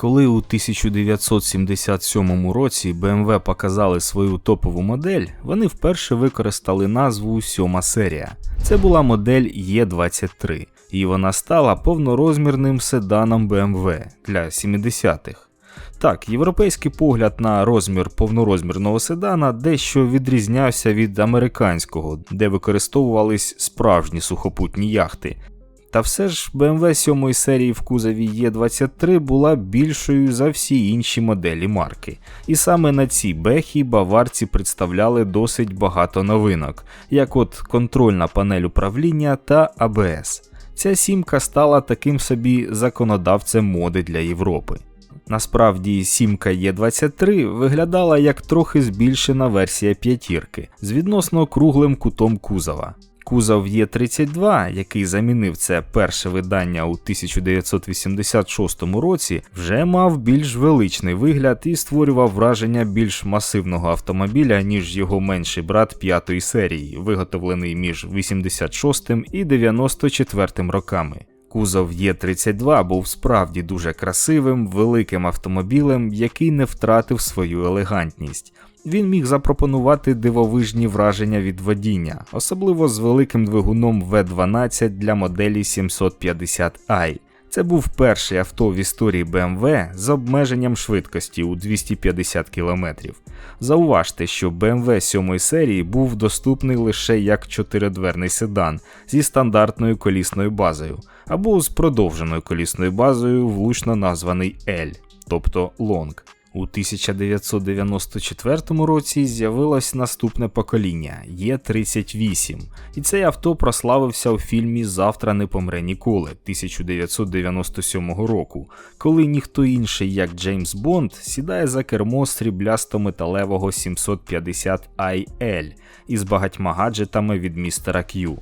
Коли у 1977 році BMW показали свою топову модель, вони вперше використали назву 7 серія. Це була модель E23, і вона стала повнорозмірним седаном BMW для 70-х. Так, європейський погляд на розмір повнорозмірного седана дещо відрізнявся від американського, де використовувались справжні сухопутні яхти. Та все ж BMW 7 серії в кузові Е23 була більшою за всі інші моделі марки. І саме на цій бехі баварці представляли досить багато новинок, як от контрольна панель управління та АБС. Ця сімка стала таким собі законодавцем моди для Європи. Насправді, сімка Е23 виглядала як трохи збільшена версія п'ятірки з відносно круглим кутом кузова. Кузов Е32, який замінив це перше видання у 1986 році, вже мав більш величний вигляд і створював враження більш масивного автомобіля, ніж його менший брат п'ятої серії, виготовлений між 86 і 94 роками. Кузов Е32 був справді дуже красивим, великим автомобілем, який не втратив свою елегантність. Він міг запропонувати дивовижні враження від водіння, особливо з великим двигуном V12 для моделі 750i. Це був перший авто в історії BMW з обмеженням швидкості у 250 км. Зауважте, що BMW 7 серії був доступний лише як чотиридверний седан зі стандартною колісною базою або з продовженою колісною базою, влучно названий L, тобто Long. У 1994 році з'явилось наступне покоління Е38, і цей авто прославився у фільмі Завтра не помре ніколи 1997 року, коли ніхто інший, як Джеймс Бонд, сідає за кермо сріблясто-металевого 750 IL із багатьма гаджетами від містера Q.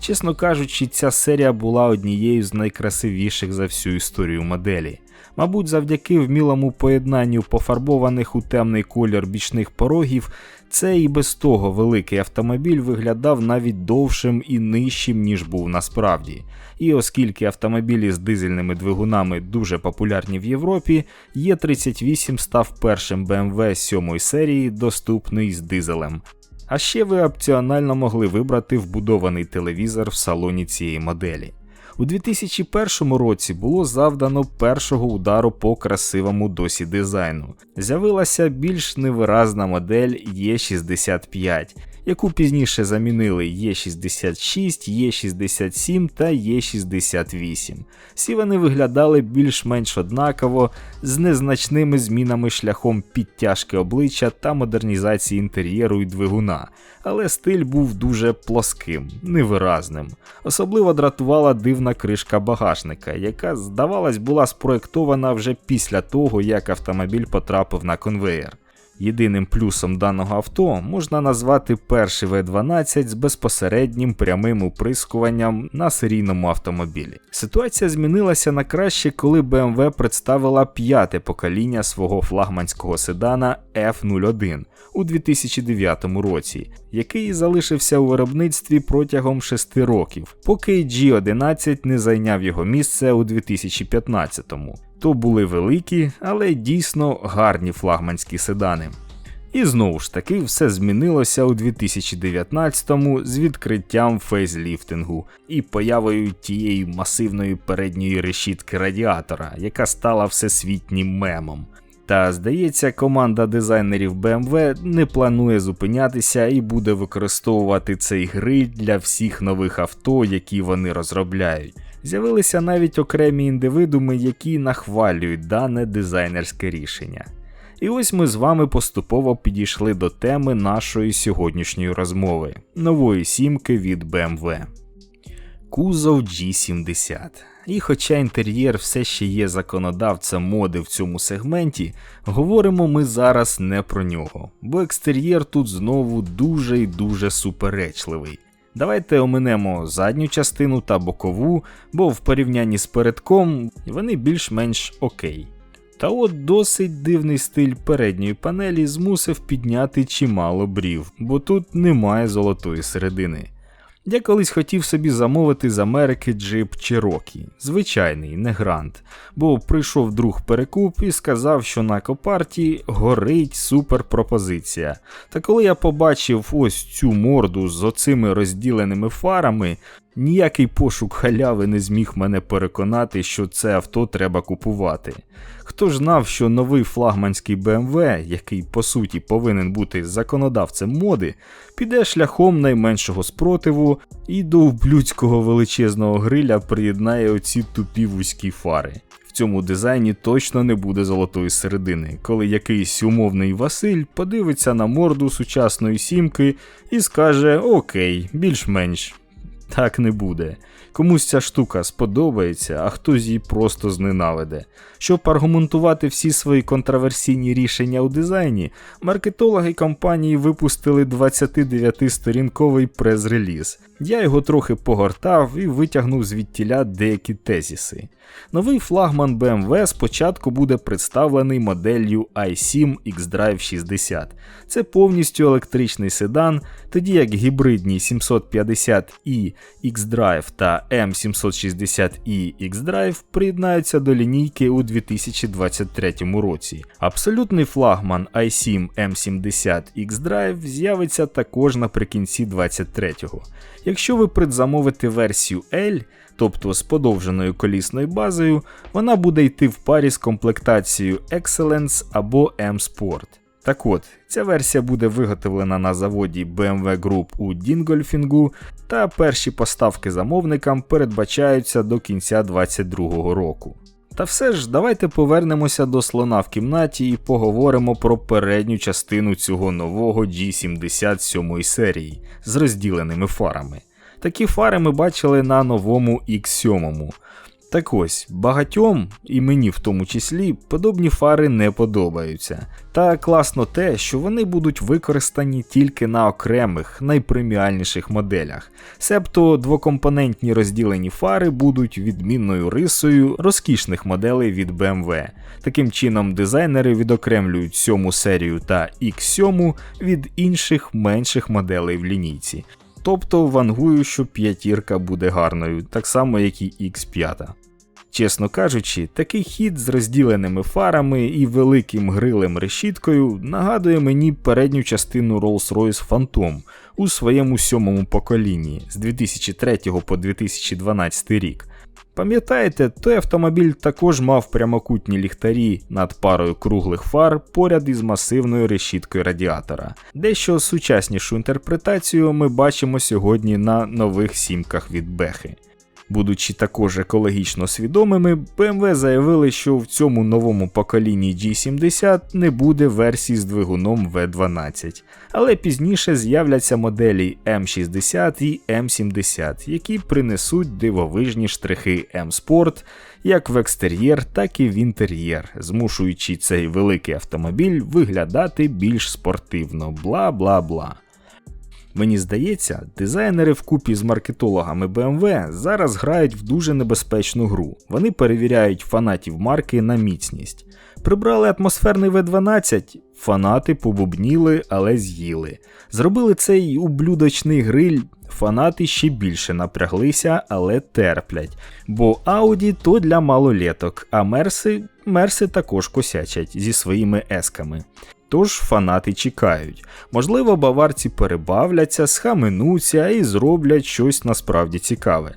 Чесно кажучи, ця серія була однією з найкрасивіших за всю історію моделі. Мабуть, завдяки вмілому поєднанню пофарбованих у темний колір бічних порогів, цей і без того великий автомобіль виглядав навіть довшим і нижчим, ніж був насправді. І оскільки автомобілі з дизельними двигунами дуже популярні в Європі, Е38 став першим BMW 7 серії, доступний з дизелем. А ще ви опціонально могли вибрати вбудований телевізор в салоні цієї моделі. У 2001 році було завдано першого удару по красивому досі дизайну. З'явилася більш невиразна модель Е65, яку пізніше замінили Е66, Е67 та Е68. Всі вони виглядали більш-менш однаково, з незначними змінами шляхом підтяжки обличчя та модернізації інтер'єру і двигуна, але стиль був дуже плоским, невиразним. Особливо дратувала дивна кришка багажника, яка, здавалось, була спроєктована вже після того, як автомобіль потрапив на конвеєр. Єдиним плюсом даного авто можна назвати перший V12 з безпосереднім прямим уприскуванням на серійному автомобілі. Ситуація змінилася на краще, коли BMW представила п'яте покоління свого флагманського седана F01 у 2009 році, який залишився у виробництві протягом 6 років, поки G11 не зайняв його місце у 2015-му то були великі, але дійсно гарні флагманські седани. І знову ж таки все змінилося у 2019-му з відкриттям фейзліфтингу і появою тієї масивної передньої решітки радіатора, яка стала всесвітнім мемом. Та здається, команда дизайнерів BMW не планує зупинятися і буде використовувати цей гриль для всіх нових авто, які вони розробляють. З'явилися навіть окремі індивидуми, які нахвалюють дане дизайнерське рішення. І ось ми з вами поступово підійшли до теми нашої сьогоднішньої розмови нової сімки від BMW. Кузов G70. І хоча інтер'єр все ще є законодавцем моди в цьому сегменті, говоримо ми зараз не про нього, бо екстер'єр тут знову дуже і дуже суперечливий. Давайте оминемо задню частину та бокову, бо в порівнянні з передком вони більш-менш окей. Та от досить дивний стиль передньої панелі змусив підняти чимало брів, бо тут немає золотої середини. Я колись хотів собі замовити з Америки джип Cherokee, звичайний, не грант, бо прийшов друг перекуп і сказав, що на копарті горить супер пропозиція. Та коли я побачив ось цю морду з оцими розділеними фарами, ніякий пошук халяви не зміг мене переконати, що це авто треба купувати. Хто ж знав, що новий флагманський BMW, який по суті повинен бути законодавцем моди, піде шляхом найменшого спротиву і до ублюдського величезного гриля приєднає оці тупі вузькі фари. В цьому дизайні точно не буде золотої середини, коли якийсь умовний Василь подивиться на морду сучасної сімки і скаже Окей, більш-менш. Так не буде. Комусь ця штука сподобається, а хтось її просто зненавиде. Щоб аргументувати всі свої контроверсійні рішення у дизайні, маркетологи компанії випустили 29-сторінковий прес-реліз. Я його трохи погортав і витягнув звідтіля деякі тезіси. Новий флагман BMW спочатку буде представлений моделлю i7 xDrive 60. Це повністю електричний седан, тоді як гібридні 750i xDrive та M760i xDrive приєднаються до лінійки у 2023 році. Абсолютний флагман i7 M70 xDrive з'явиться також наприкінці 2023-го. Якщо ви предзамовите версію L, тобто з подовженою колісною базою, вона буде йти в парі з комплектацією Excellence або M-Sport. Так от, ця версія буде виготовлена на заводі BMW Group у Дінгольфінгу, та перші поставки замовникам передбачаються до кінця 2022 року. Та все ж, давайте повернемося до слона в кімнаті і поговоримо про передню частину цього нового G77 серії з розділеними фарами. Такі фари ми бачили на новому X7. Так ось, багатьом, і мені в тому числі, подобні фари не подобаються. Та класно те, що вони будуть використані тільки на окремих, найпреміальніших моделях. Себто двокомпонентні розділені фари будуть відмінною рисою розкішних моделей від BMW. Таким чином, дизайнери відокремлюють сьому серію та X7 від інших менших моделей в лінійці. Тобто вангую, що п'ятірка буде гарною, так само як і X5. Чесно кажучи, такий хід з розділеними фарами і великим грилем решіткою нагадує мені передню частину Rolls-Royce Phantom у своєму сьомому поколінні з 2003 по 2012 рік. Пам'ятаєте, той автомобіль також мав прямокутні ліхтарі над парою круглих фар поряд із масивною решіткою радіатора. Дещо сучаснішу інтерпретацію ми бачимо сьогодні на нових сімках від Бехи. Будучи також екологічно свідомими, BMW заявили, що в цьому новому поколінні G70 не буде версії з двигуном V12, але пізніше з'являться моделі M60 і M70, які принесуть дивовижні штрихи M-Sport як в екстер'єр, так і в інтер'єр, змушуючи цей великий автомобіль виглядати більш спортивно, бла бла бла. Мені здається, дизайнери вкупі з маркетологами BMW зараз грають в дуже небезпечну гру. Вони перевіряють фанатів марки на міцність. Прибрали атмосферний V12, фанати побубніли, але з'їли. Зробили цей ублюдочний гриль, фанати ще більше напряглися, але терплять. Бо Audi то для малолеток, а Мерси, Мерси також косячать зі своїми есками. Тож фанати чекають. Можливо, баварці перебавляться, схаменуться і зроблять щось насправді цікаве.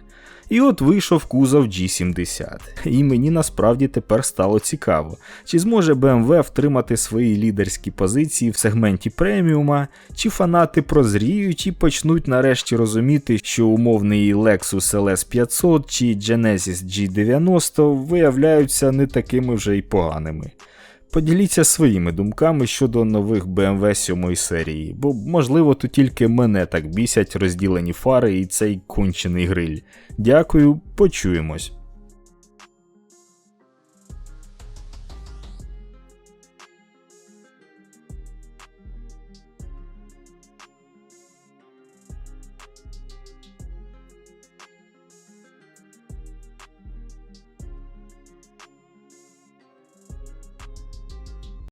І от вийшов кузов G70. І мені насправді тепер стало цікаво, чи зможе BMW втримати свої лідерські позиції в сегменті преміума, чи фанати прозріють і почнуть нарешті розуміти, що умовний Lexus LS 500 чи Genesis G90 виявляються не такими вже й поганими. Поділіться своїми думками щодо нових BMW 7 серії, бо можливо то тільки мене так бісять розділені фари і цей кончений гриль. Дякую, почуємось.